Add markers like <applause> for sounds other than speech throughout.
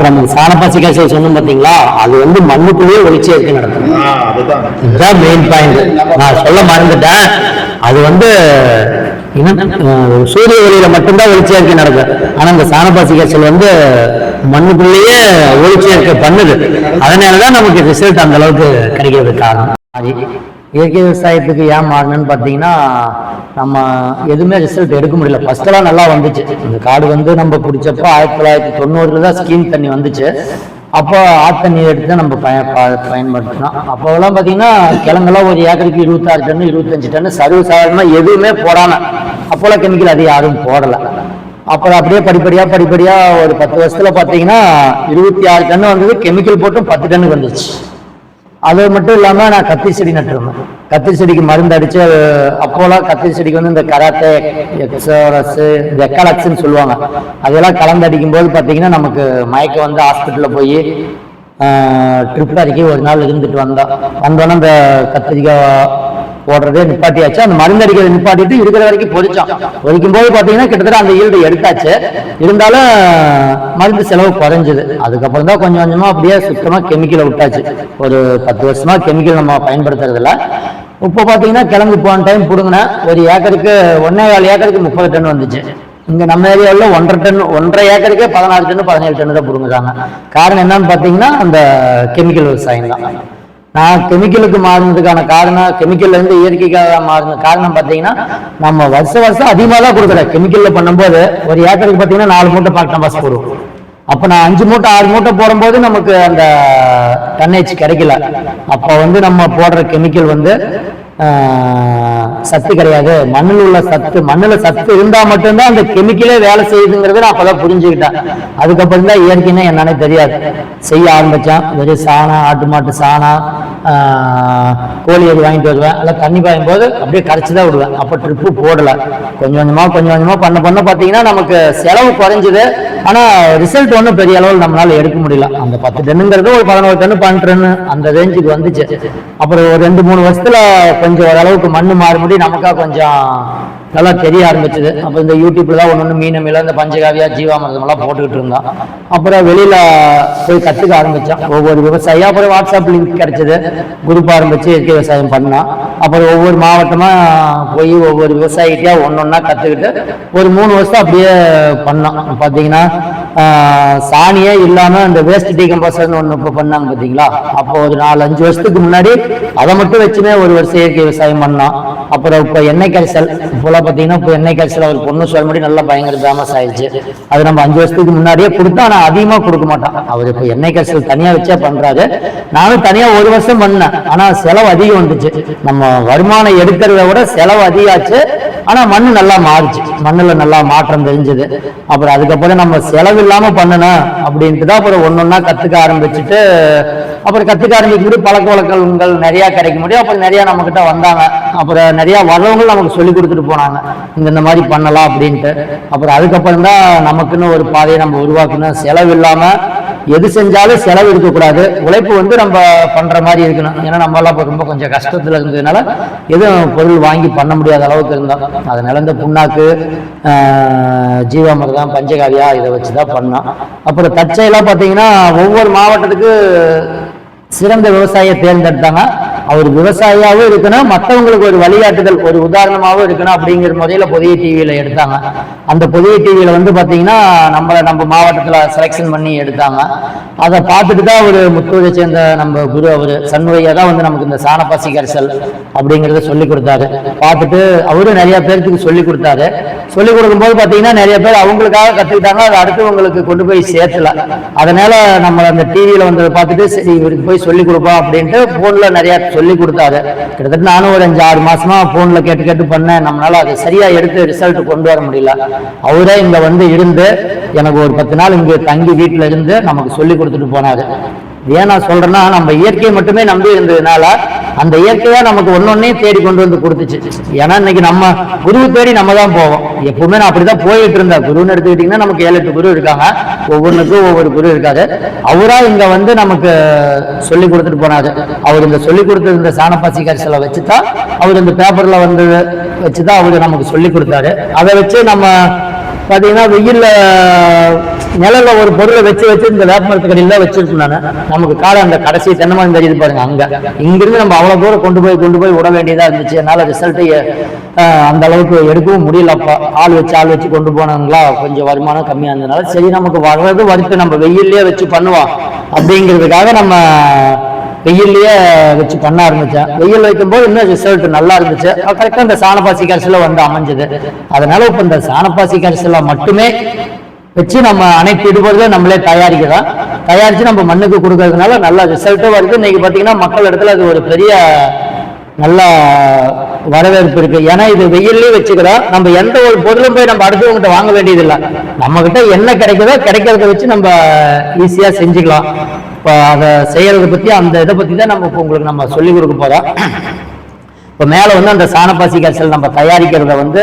அப்புறம் அந்த சாணப்பாசி காய்ச்சல் சொன்னோம் பாத்தீங்களா அது வந்து மண்ணுக்குள்ளேயே ஒளிச்சே இருக்கு நடக்கும். அதுதான். மெயின் பாயிண்ட் நான் சொல்ல மறந்துட்டேன். அது வந்து சூரிய ஒளியில மட்டும்தான் ஒளிச்சேர்க்கை நடக்கும். ஆனா இந்த சாணப்பாசி காய்ச்சல் வந்து மண்ணுக்குள்ளேயே ஒளிச்சேர்க்கை பண்ணுது. அதனாலதான் நமக்கு ரிசல்ட் அந்த அளவுக்கு கிடைக்கிறது காரணம். இயற்கை விவசாயத்துக்கு ஏன் மாறணும்னு பார்த்தீங்கன்னா நம்ம எதுவுமே ரிசல்ட் எடுக்க முடியல. ஃபஸ்ட்டெல்லாம் நல்லா வந்துச்சு. இந்த காடு வந்து நம்ம பிடிச்சப்போ ஆயிரத்தி தொள்ளாயிரத்தி தொண்ணூறுல தான் ஸ்கீம் தண்ணி வந்துச்சு. அப்போ ஆற்று தண்ணி எடுத்து நம்ம பய ப- பயன்படுத்தினோம். அப்போலாம் பார்த்தீங்கன்னா கிழங்கெல்லாம் ஒரு ஏக்கருக்கு இருபத்தாறு டன்னு இருபத்தஞ்சு டன்னு சர்வ சாதாரணமாக எதுவுமே போடாமல் அப்போலாம் கெமிக்கல் அது யாரும் போடலை. அப்புறம் அப்படியே படிப்படியாக படிப்படியாக ஒரு பத்து வருஷத்தில் பார்த்தீங்கன்னா இருபத்தி ஆறு டன் வந்தது கெமிக்கல் போட்டும் பத்து டன்னு வந்துச்சு. அது மட்டும் இல்லாம நான் கத்திரி செடி நட்டுருந்தேன் கத்திரி செடிக்கு மருந்து அடிச்சு அது அப்போலாம் கத்திரி செடிக்கு வந்து இந்த கராத்தே எக்ஸோரஸ் இந்த சொல்லுவாங்க. அதெல்லாம் கலந்து அடிக்கும் போது பாத்தீங்கன்னா நமக்கு மயக்கம் வந்து ஹாஸ்பிட்டல்ல போய் ட்ரிப் அடிக்கி ஒரு நாள் இருந்துட்டு வந்தோம். வந்தோன்னே இந்த கத்திரிக்காய் போடுறதே நிப்பாட்டியாச்சு. அந்த மருந்து அடிக்கிறத நிப்பாட்டிட்டு இருக்கிற வரைக்கும் பொறிச்சோம் பொறிக்கும் போது பார்த்தீங்கன்னா கிட்டத்தட்ட அந்த ஈல்டு எடுத்தாச்சு. இருந்தாலும் மருந்து செலவு குறைஞ்சது. அதுக்கப்புறம் தான் கொஞ்சம் கொஞ்சமாக அப்படியே சுத்தமாக கெமிக்கலை விட்டாச்சு. ஒரு பத்து வருஷமா கெமிக்கல் நம்ம பயன்படுத்துறதில்ல. இப்போ பார்த்தீங்கன்னா கிழங்கு போன டைம் பிடுங்கினேன் ஒரு ஏக்கருக்கு ஒன்னே கால் ஏக்கருக்கு முப்பது டன் வந்துச்சு. இங்க நம்ம ஏரியாவில் ஒன்றரை டன் ஒன்றரை ஏக்கருக்கே பதினாறு டன் பதினேழு டன் தான் பிடுங்குறாங்க. காரணம் என்னன்னு பார்த்தீங்கன்னா அந்த கெமிக்கல் விவசாயம் தான். நான் கெமிக்கலுக்கு மாறினதுக்கான காரணம் கெமிக்கல்ல இருந்து இயற்கைக்காக மாறின காரணம் பார்த்தீங்கன்னா நம்ம வருஷம் வருஷம் அதிகமாக தான் கொடுக்குறேன் கெமிக்கல்ல பண்ணும்போது ஒரு ஏக்கருக்கு பார்த்தீங்கன்னா நாலு மூட்டை பாக்டம் பாஸ் போடுவோம். அப்போ நான் அஞ்சு மூட்டை ஆறு மூட்டை போடும்போது நமக்கு அந்த டன்னேஜ் கிடைக்கல. அப்போ வந்து நம்ம போடுற கெமிக்கல் வந்து ஆஹ், சத்து கிடையாது. மண்ணில் உள்ள சத்து மண்ணுல சத்து இருந்தா மட்டும்தான் அந்த கெமிக்கலே வேலை செய்யுதுங்கிறத நான் அப்பதான் புரிஞ்சுக்கிட்டேன். அதுக்கப்புறம் தான் இயற்கைன்னா என்னன்னே தெரியாது. செய்ய ஆரம்பிச்சேன். வெறும் சாணம் ஆட்டு மாட்டு சாணம் கோழி எது வாங்கிட்டு வருவேன். இல்லை தண்ணி பாயும் போது அப்படியே கரைச்சி தான் விடுவேன். அப்போ ட்ரிப்பு போடலை. கொஞ்சம் கொஞ்சமாக கொஞ்சம் கொஞ்சமாக பண்ண பண்ண பார்த்தீங்கன்னா நமக்கு செலவு குறைஞ்சிது. ஆனால் ரிசல்ட் ஒன்றும் பெரிய அளவில் நம்மளால் எடுக்க முடியல. அந்த பத்து டன்னுங்கிறது ஒரு பதினோரு டன்னு பன்னெண்டு டன்னு அந்த ரேஞ்சுக்கு வந்துச்சு. அப்புறம் ஒரு ரெண்டு மூணு வருஷத்தில் கொஞ்சம் ஓரளவுக்கு மண் மாறுபடி நமக்காக கொஞ்சம் நல்லா தெரிய ஆரம்பிச்சது. அப்போ இந்த யூடியூப்ல தான் ஒன்று ஒன்று மீன மீள இந்த பஞ்சகாவியா ஜீவாமிரதம் எல்லாம் போட்டுக்கிட்டு இருந்தோம் அப்புறம் வெளியில போய் கத்துக்க ஆரம்பிச்சோம் ஒவ்வொரு விவசாயியும் அப்புறம் வாட்ஸ்அப் லிங்க் கிடைச்சது. குரூப் ஆரம்பிச்சு இயற்கை விவசாயம் பண்ணோம் அப்புறம் ஒவ்வொரு மாவட்டமா போய் ஒவ்வொரு விவசாயிகிட்டையே ஒன்று ஒன்றா கற்றுக்கிட்டு ஒரு மூணு வருஷம் அப்படியே பண்ணோம் பார்த்தீங்கன்னா சாணியே இல்லாம அந்த வேஸ்ட் டீகம்போசர்னு ஒன்று இப்போ பண்ணாங்க பார்த்தீங்களா அப்போ ஒரு நாலு அஞ்சு வருஷத்துக்கு முன்னாடி அதை மட்டும் வச்சுமே ஒரு வருஷம் இயற்கை விவசாயம் பண்ணோம் அப்புறம் இப்போ எண்ணெய் கரிசல் இப்போலாம் பார்த்தீங்கன்னா இப்போ எண்ணெய் கரிசல் அவர் பொண்ணு சொல்ல முடியும் நல்லா பயங்கர ஃபேமஸ் ஆயிடுச்சு. அது நம்ம அஞ்சு வருஷத்துக்கு முன்னாடியே கொடுத்தா ஆனால் அதிகமாக கொடுக்க மாட்டோம் அவர் இப்போ எண்ணெய் கரிசல் தனியாக வச்சே பண்றாரு. நானும் தனியாக ஒரு வருஷம் பண்ணேன். ஆனால் செலவு அதிகம் வந்துச்சு. நம்ம வருமானம் எடுக்கிறத விட செலவு அதிகாச்சு ஆனா மண்ணு நல்லா மாறுச்சு. மண்ணுல நல்லா மாற்றம் தெரிஞ்சது. அப்புறம் அதுக்கப்புறம் நம்ம செலவு இல்லாம பண்ணணும் அப்படின்ட்டு தான் அப்புறம் ஒன்னொன்னா கத்துக்க ஆரம்பிச்சுட்டு அப்புறம் கத்துக்க ஆரம்பிக்கும்போது பழக்க வழக்கங்கள் நிறைய கிடைக்க முடியும். அப்புறம் நிறைய நம்ம கிட்ட வந்தாங்க. அப்புறம் நிறைய வர்றவங்க நமக்கு சொல்லி கொடுத்துட்டு போனாங்க. இந்த இந்த மாதிரி பண்ணலாம் அப்படின்ட்டு. அப்புறம் அதுக்கப்புறம் தான் நமக்குன்னு ஒரு பாதையை நம்ம உருவாக்கணும். செலவு இல்லாம எது செஞ்சாலும் செலவு இருக்கக்கூடாது. உழைப்பு வந்து நம்ம பண்ணுற மாதிரி இருக்கணும். ஏன்னா நம்மளாம் இப்போ ரொம்ப கொஞ்சம் கஷ்டத்தில் இருந்ததுனால எதுவும் பொருள் வாங்கி பண்ண முடியாத அளவுக்கு இருந்தோம். அதனால இந்த புண்ணாக்கு ஆஹ், ஜீவாமிர்தம் பஞ்சகாவியா இதை வச்சு தான் பண்ணோம். அப்புறம் தச்சையெல்லாம் பார்த்தீங்கன்னா ஒவ்வொரு மாவட்டத்துக்கு சிறந்த விவசாயியை தேர்ந்தெடுத்தாங்க. அவர் விவசாயியாகவும் இருக்கணும் மற்றவங்களுக்கு ஒரு வழிகாட்டுதல் ஒரு உதாரணமாகவும் இருக்கணும் அப்படிங்கிற முறையில் புதிய டிவியில் எடுத்தாங்க. அந்த புதிய டிவியில் வந்து பார்த்தீங்கன்னா நம்மளை நம்ம மாவட்டத்தில் செலெக்ஷன் பண்ணி எடுத்தாங்க. அதை பார்த்துட்டு தான் ஒரு முத்தூரை சேர்ந்த நம்ம குரு அவர் சண்முகையாக தான் வந்து நமக்கு இந்த சாணப்பாசி கரிசல் அப்படிங்கிறத சொல்லி கொடுத்தாரு. பார்த்துட்டு அவரும் நிறைய பேர்த்துக்கு சொல்லி கொடுத்தாரு. சொல்லி கொடுக்கும்போது பார்த்தீங்கன்னா நிறைய பேர் அவங்களுக்காக கற்றுக்கிட்டாங்க அதை அடுத்தவங்களுக்கு கொண்டு போய் சேர்த்துல. அதனால நம்ம அந்த டிவியில் வந்ததை பார்த்துட்டு சரி இவருக்கு போய் சொல்லி கொடுப்போம் அப்படின்ட்டு ஃபோனில் நிறையா சொல்லி கொடுத்தாரு. கிட்டத்தட்ட நானும் ஒரு அஞ்சு ஆறு மாசமா போன்ல கேட்டு கேட்டு பண்ணேன். நம்மளால அதை சரியா எடுத்து ரிசல்ட் கொண்டு வர முடியல. அவரே இங்க வந்து இருந்து எனக்கு ஒரு பத்து நாள் இங்க தங்கி வீட்டுல இருந்து நமக்கு சொல்லி கொடுத்துட்டு போனாரு. ஏன் நான் சொல்றேன்னா நம்ம இயற்கையை மட்டுமே நம்பி இருந்ததுனால அந்த இயற்கையா நமக்கு ஒன்னொன்னே தேடி கொண்டு வந்து கொடுத்துச்சு. ஏன்னா இன்னைக்கு நம்ம குருவை தேடி நம்ம தான் போவோம். எப்பவுமே நான் அப்படிதான் போயிட்டு இருந்தேன். குருன்னு எடுத்துக்கிட்டீங்கன்னா நமக்கு ஏழு எட்டு குரு இருக்காங்க. ஒவ்வொன்றுக்கும் ஒவ்வொரு குரு இருக்காது அவரா இங்க வந்து நமக்கு சொல்லி கொடுத்துட்டு போனாரு. அவர் இந்த சொல்லி கொடுத்தது இந்த சாணப்பாசி கரிசலை வச்சுதான் அவர் இந்த பேப்பர்ல வந்து வச்சுதான் அவரு நமக்கு சொல்லி கொடுத்தாரு. அதை வச்சு நம்ம பார்த்தீங்கன்னா வெயிலில் நிழல்ல ஒரு பொருளை வச்சு வச்சு இந்த வேப்ப மரத்துக்கடியில் தான் வச்சிருக்கோம் நான். நமக்கு காலை அந்த கடைசி தென்னமரம் தெரியுது பாருங்க அங்கே. இங்கிருந்து நம்ம அவ்வளோ தூரம் கொண்டு போய் கொண்டு போய் விட வேண்டியதாக இருந்துச்சு. என்னால் ரிசல்ட் அந்த அளவுக்கு எடுக்கவும் முடியலப்பா ஆள் வச்சு ஆள் வச்சு கொண்டு போனாங்களா கொஞ்சம் வருமானம் கம்மியாக இருந்ததுனால சரி நமக்கு வர்றது வறுத்து நம்ம வெயிலே வச்சு பண்ணுவோம். அப்படிங்கிறதுக்காக நம்ம வெயில்லையே வச்சு பண்ண ஆரம்பிச்சேன். வெயில் வைக்கும்போது இன்னும் ரிசல்ட் நல்லா இருந்துச்சு. கரெக்டாக இந்த சாணப்பாசி கரிசல வந்து அமைஞ்சது. அதனால இப்போ இந்த சாணப்பாசி கரிசல மட்டுமே வச்சு நம்ம அனைத்து இடுபடுதே நம்மளே தயாரிக்கிறோம். தயாரித்து நம்ம மண்ணுக்கு கொடுக்கறதுனால நல்ல ரிசல்ட்டும் வருது இன்னைக்கு பார்த்தீங்கன்னா மக்கள் இடத்துல அது ஒரு பெரிய நல்ல வரவேற்பு இருக்கு. ஏன்னா இது வெயில்லயே வச்சுக்கிறோம் நம்ம எந்த ஒரு பொருளும் போய் நம்ம அடுத்தவங்ககிட்ட வாங்க வேண்டியதில்லை. நம்ம கிட்ட என்ன கிடைக்குதோ கிடைக்கிறத வச்சு நம்ம ஈஸியா செஞ்சுக்கலாம். இப்போ அதை செய்யறத பத்தி அந்த இதை பத்தி தான் நம்ம இப்போ உங்களுக்கு நம்ம சொல்லி கொடுக்க போறோம். இப்போ மேலே வந்து அந்த சாணப்பாசி கரைசல் நம்ம தயாரிக்கிறத வந்து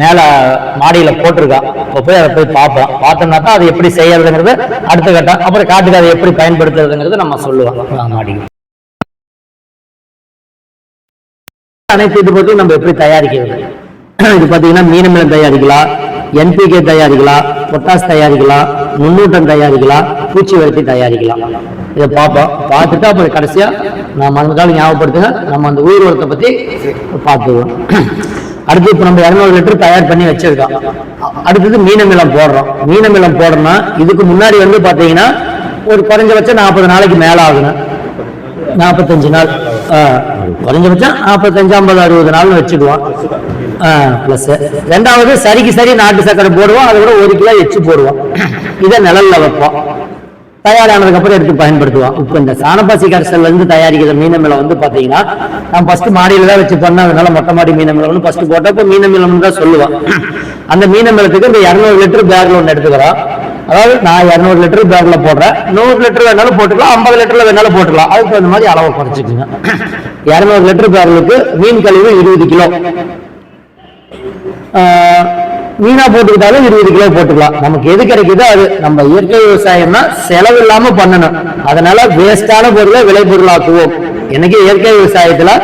மேலே மாடியில் போட்டிருக்கா. இப்போ போய் அதை போய் பார்ப்போம். பார்த்தோம்னா தான் அதை எப்படி செய்யறதுங்கிறது அடுத்த கட்டம். அப்புறம் காட்டுக்கு அதை எப்படி பயன்படுத்துறதுங்கிறது நம்ம சொல்லுவோம். மாடி மாடிக்கு. அனைத்து இது பற்றி நம்ம எப்படி தயாரிக்கிறது? இது பார்த்தீங்கன்னா மீனமிலம் தயாரிக்கலாம் என்பிகே தயாரிக்கலாம் பொட்டாஸ் தயாரிக்கலாம் நுண்ணூட்டம் தயாரிக்கலாம் பூச்சி வறுத்தி தயாரிக்கலாம். இதை பார்ப்போம் பார்த்துட்டு அப்புறம் கடைசியா நான் காலம் ஞாபகப்படுத்துங்க. நம்ம அந்த உயிர் உரத்தை பற்றி பார்த்துக்குவோம் அடுத்து இப்போ நம்ம இரநூறு லிட்டர் தயார் பண்ணி வச்சிருக்கோம். அடுத்தது மீனமிலம் போடுறோம். மீனமிலம் போடுறோம்னா இதுக்கு முன்னாடி வந்து பார்த்தீங்கன்னா ஒரு குறைஞ்சபட்சம் நாற்பது நாளைக்கு மேலே ஆகணும் நாற்பத்தஞ்சு நாள். குறைஞ்சபட்சம் நாற்பத்தஞ்சு ஐம்பது அறுபது நாள்னு வச்சுக்குவோம். ப்ளஸ் ரெண்டாவது சரிக்கு சரி நாட்டு சக்கரை போடுவோம் அதை விட ஒரு கிலோ எச்சு போடுவோம். இதை நிழல்ல வைப்போம். தயாரானதுக்கப்புறம் எடுத்து பயன்படுத்துவோம். இப்போ இந்த சாணப்பாசி கரைசல்ல இருந்து தயாரிக்கிற மீனமிலம் வந்து பார்த்தீங்கன்னா நான் ஃபர்ஸ்ட் மாடியில தான் வச்சு பண்ணேன். அதனால மொட்டை மாடி மீனமிலம்னு ஃபர்ஸ்ட் போட்டப்போ மீனமிலம்னு தான் சொல்லுவோம். அந்த மீனமிலத்துக்கு இந்த இரநூறு லிட்டர் பேக்கில் ஒன்று எடுத்துக்கிறோம். அதாவது நான் இரநூறு லிட்டர் பேக்கில் போடுறேன். நூறு லிட்டர் வேணாலும் போட்டுக்கலாம் ஐம்பது லிட்டரில் வேணாலும் போட்டுக்கலாம். அதுக்கு தகுந்த மாதிரி அளவை குறைச்சிக்கோங்க. இரநூறு லிட்டர் பேரலுக்கு மீன் கழிவு இருபது கிலோ. மீனாக போட்டுக்கிட்டாலும் இருபது கிலோ போட்டுக்கலாம். நமக்கு எது கிடைக்குதோ அது. நம்ம இயற்கை விவசாயம்னா செலவு இல்லாமல் பண்ணணும். அதனால வேஸ்டான பொருளை விளைபொருளாக்குவோம் எனக்கு இயற்கை விவசாயத்தில்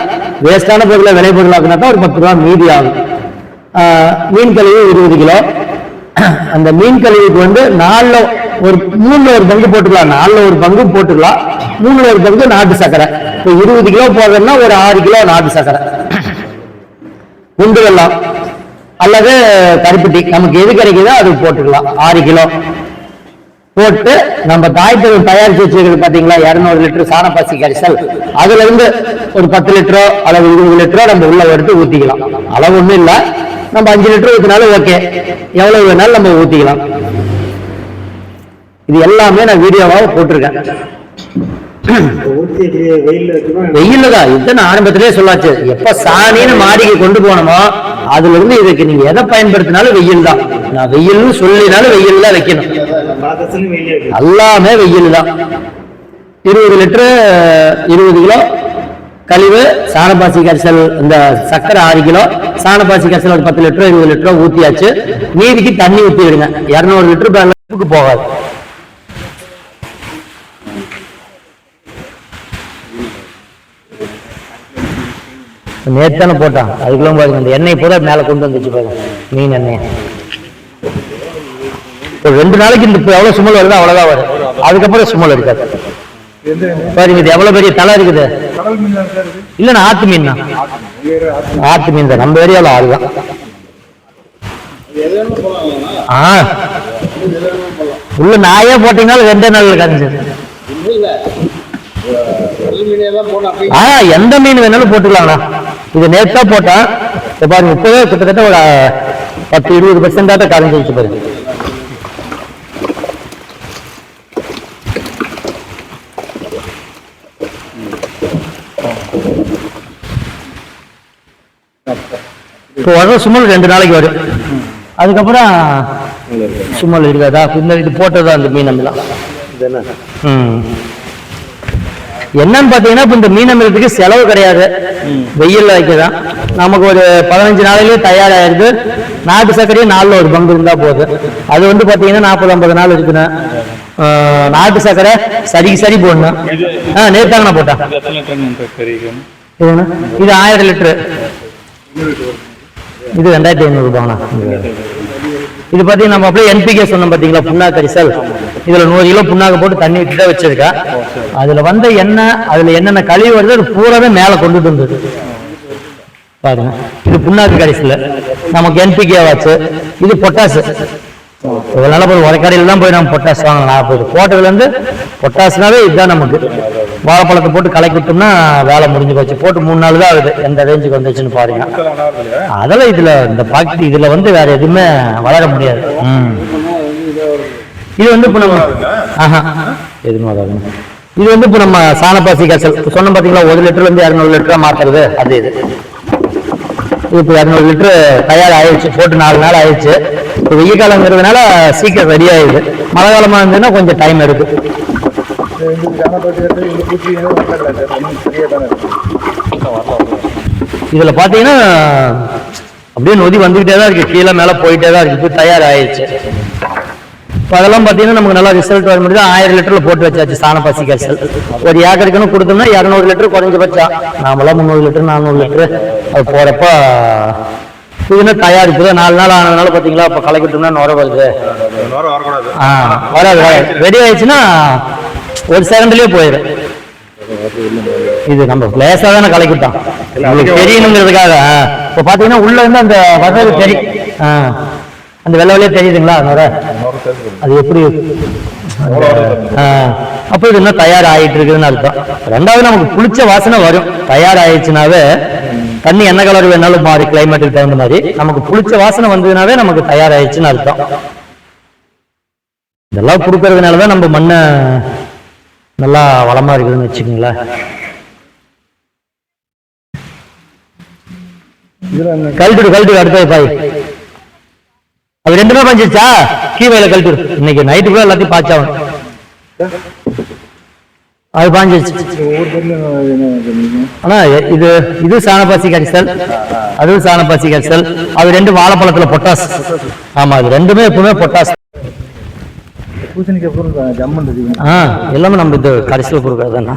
வேஸ்டான பொருளை விளைபொருளாக்குனா தான் ஒரு பத்து ரூபா மீதி ஆகும். மீன் கழிவு இருபது கிலோ. <clears throat> அந்த மீன் கழிவுக்கு வந்து நாலுல ஒரு மூணுல ஒரு பங்கு போட்டுக்கலாம். நாலுல ஒரு பங்கு போட்டுக்கலாம். மூணுல ஒரு பங்கு நாட்டு சக்கரை. இப்போ இருபது கிலோ போடுறதுன்னா ஒரு ஆறு கிலோ நாட்டு சக்கரை. <clears throat> குண்டு வெள்ளம் அல்லது கருப்பட்டி. நமக்கு எது கிடைக்குதோ அது போட்டுக்கலாம். ஆறு கிலோ. போட்டு நம்ம தாய்ப்பொருள் தயாரிச்சு வச்சிருக்கிறது பாத்தீங்களா? இருநூறு லிட்டர் சாணப்பாசி கரிசல். அதுல இருந்து ஒரு பத்து லிட்டரோ அல்லது இருபது லிட்டரோ நம்ம உள்ள எடுத்து ஊத்திக்கலாம். அளவு ஒண்ணும் இல்லை. நம்ம அஞ்சு லிட்டர் ஊத்தினாலும் ஓகே. எவ்வளவு வேணாலும் நம்ம ஊத்திக்கலாம். இது எல்லாமே நான் வீடியோவாக போட்டிருக்கேன். வெயில்ல தான். இதுதான் ஆரம்பத்திலே சொல்லாச்சு. எப்ப சாணின்னு மாடிக்கு கொண்டு போனோமோ அதுல இருந்து இதுக்கு நீங்க எதை பயன்படுத்தினாலும் வெயில் தான். நான் வெயில்னு சொல்லினாலும் வெயில் தான் வைக்கணும். எல்லாமே வெயில் தான். இருபது லிட்டரு இருபது கிலோ கழிவு சாணப்பாசி கரிசல் இந்த சக்கரை ஆறு கிலோ சாணப்பாசி கரிசல் ஒரு பத்து லிட்டரோ இருபது லிட்டரோ ஊத்தியாச்சு. மீதிக்கு தண்ணி ஊத்தி விடுங்க இருநூறு லிட்டர் பேலன்ஸுக்கு போகாது. நேத்தானே போட்டான். அதுக்குள்ள பாருங்க இந்த எண்ணெய் போட மேல கொண்டு வந்துச்சு பாருங்க. மீன் எண்ணெய். ஒரு ரெண்டு நாளைக்கு இந்த இப்போ எவ்வளவு சுமல் வருதோ அவ்வளோதான் வரும். அதுக்கப்புறம் சுமல் இருக்காது. பாருங்க இது எவ்வளவு பெரிய தலை இருக்குது. இல்லைண்ணா ஆத்து மீன் தான் ஆத்து மீன் தான். நம்ம ஏரியாவில் ஆறு தான். ஆ. உள்ள நாயே போட்டீங்கனாலும் ரெண்டே நாள் கரைஞ்சி ஆ எந்த மீன் வேணாலும் போட்டுக்கலாம்ண்ணா. இது தான் போட்டேன். இப்ப பாருங்க இப்போவே கிட்டத்தட்ட ஒரு பத்து இருபது பெர்சென்டாட்ட கரைஞ்சிருச்சு பாருங்க. இப்போ வர சுமல் ரெண்டு நாளைக்கு வரும். அதுக்கப்புறம் சுமல் இருக்காதா? இந்த இது போட்டதா அந்த மீன் எல்லாம் என்னன்னு பார்த்தீங்கன்னா இப்போ இந்த மீன் அமிலத்துக்கு செலவு கிடையாது. வெயில்ல வைக்கதான். நமக்கு ஒரு பதினஞ்சு நாளையிலேயே தயாராயிருது நாட்டு சர்க்கரையும் நாளில் ஒரு பங்கு இருந்தால் போதும். அது வந்து பார்த்தீங்கன்னா நாற்பது ஐம்பது நாள் இருக்குண்ணா. நாட்டு சர்க்கரை சரிக்கு சரி போடணும். ஆ நேத்தாங்க நான் போட்டேன். இது ஆயிரம் லிட்டரு. இது ரெண்டாயிரத்தி ஐநூறு ரூபாங்கண்ணா. இது பார்த்தீங்கன்னா நம்ம அப்படியே என்பிகே சொன்னோம் பார்த்தீங்களா புண்ணாக்கு கரிசல் இதுல நூறு கிலோ புண்ணாக்கு போட்டு தண்ணி விட்டு தான் வச்சிருக்கேன் அதுல வந்த எண்ணெய் அதுல என்னென்ன கழிவு வருதோ அது பூராவே மேல கொண்டுட்டு வந்தது பாருங்க இது புண்ணாக்கு கரிசல் நமக்கு என்பிகே வாச்சு இது பொட்டாசு இதனால போய் உரக்கடையில் தான் போய் நம்ம பொட்டாஸ் வாங்கலாம். நான் போய் போட்டதுலேருந்து பொட்டாஸ்னாவே இதுதான் நமக்கு. வாழைப்பழத்தை போட்டு கலக்கி விட்டோம்னா வேலை முடிஞ்சு போச்சு. போட்டு மூணு நாள் தான் ஆகுது. எந்த ரேஞ்சுக்கு வந்துச்சுன்னு பாருங்க. அதெல்லாம் இதில் இந்த பாக்கெட் இதில் வந்து வேற எதுவுமே வளர முடியாது. ம். இது வந்து இப்போ நம்ம ஆஹா. எதுவும் இது வந்து இப்போ நம்ம சாணப்பாசி கசல் சொன்ன பார்த்தீங்களா ஒரு லிட்டர் வந்து இரநூறு லிட்டராக மாற்றுறது அது இது. இப்போ இரநூறு லிட்டரு தயார் ஆயிடுச்சு போட்டு நாலு நாள் ஆயிடுச்சு. இப்போ வெயில் காலங்கிறதுனால சீக்கிரம் ரெடி ஆயிடுது. மழை காலமாக இருந்ததுன்னா கொஞ்சம் டைம் எடுக்கும். இதில் பார்த்தீங்கன்னா அப்படியே நொதி வந்துக்கிட்டே தான் இருக்குது கீழே மேலே போயிட்டே தான் இருக்குது இப்போ தயார் ஆயிடுச்சு இப்போ அதெல்லாம் பார்த்தீங்கன்னா நமக்கு நல்லா ரிசல்ட் வர முடியுது. ஆயிரம் லிட்டரில் போட்டு வச்சாச்சு சாணப்பாசி கரிசல் ஒரு ஏக்கருக்குன்னு கொடுத்தோம்னா இரநூறு லிட்டர் குறைஞ்சபட்சம். நாமெல்லாம் முந்நூறு லிட்டர் நானூறு லிட்டர் அது போகிறப்ப இதுன்னு தயாரிப்பு நாலு நாள் ஆனதுனால பார்த்தீங்களா இப்போ கலக்கிட்டோம்னா நுர வருது. ஆ வராது ரெடி ஆயிடுச்சுன்னா ஒரு செகண்ட்லயே போயிடும் இது நம்ம லேசா தானே கலக்கிட்டோம். உங்களுக்கு தெரியணுங்கிறதுக்காக. இப்போ பாத்தீங்கன்னா உள்ள இருந்து அந்த வர்றது தெரியும் ஆ. அந்த வெள்ளை வெள்ளையே தெரியுதுங்களா நுர? அது எப்படி. அப்போ இது இன்னும் தயார் ஆயிட்டு இருக்குதுன்னு அர்த்தம். ரெண்டாவது நமக்கு புளிச்ச வாசனை வரும். தயார் ஆயிடுச்சுனாவே தண்ணி என்ன கலர் வேணாலும் மாறி கிளைமேட்டுக்கு தகுந்த மாதிரி. நமக்கு புளிச்ச வாசனை வந்ததுனாவே நமக்கு தயார் ஆயிடுச்சுன்னு அர்த்தம். இதெல்லாம் கொடுக்கறதுனால தான் நம்ம மண்ணை நல்லா வளமா இருக்குதுன்னு வச்சுக்கோங்களேன். கழுத்துடு கழுத்துடு அடுத்தது பாய். அது ரெண்டுமே பஞ்சிருச்சா? கீவையில கழுத்துடு இன்னைக்கு நைட்டுக்குள்ள எல்லாத்தையும் பாய்ச்சாகணும். அது பாஞ்சிருச்சு. ஆனா இது இது சாணப்பாசி கரிசல் அதுவும் சாணப்பாசி கரிசல் அது ரெண்டு வாழைப்பழத்துல பொட்டாஸ் ஆமா அது ரெண்டுமே எப்பவுமே பொட்டாஸ் ஆ எல்லாமே நம்ம இது கரிசல் கொடுக்கறது தானே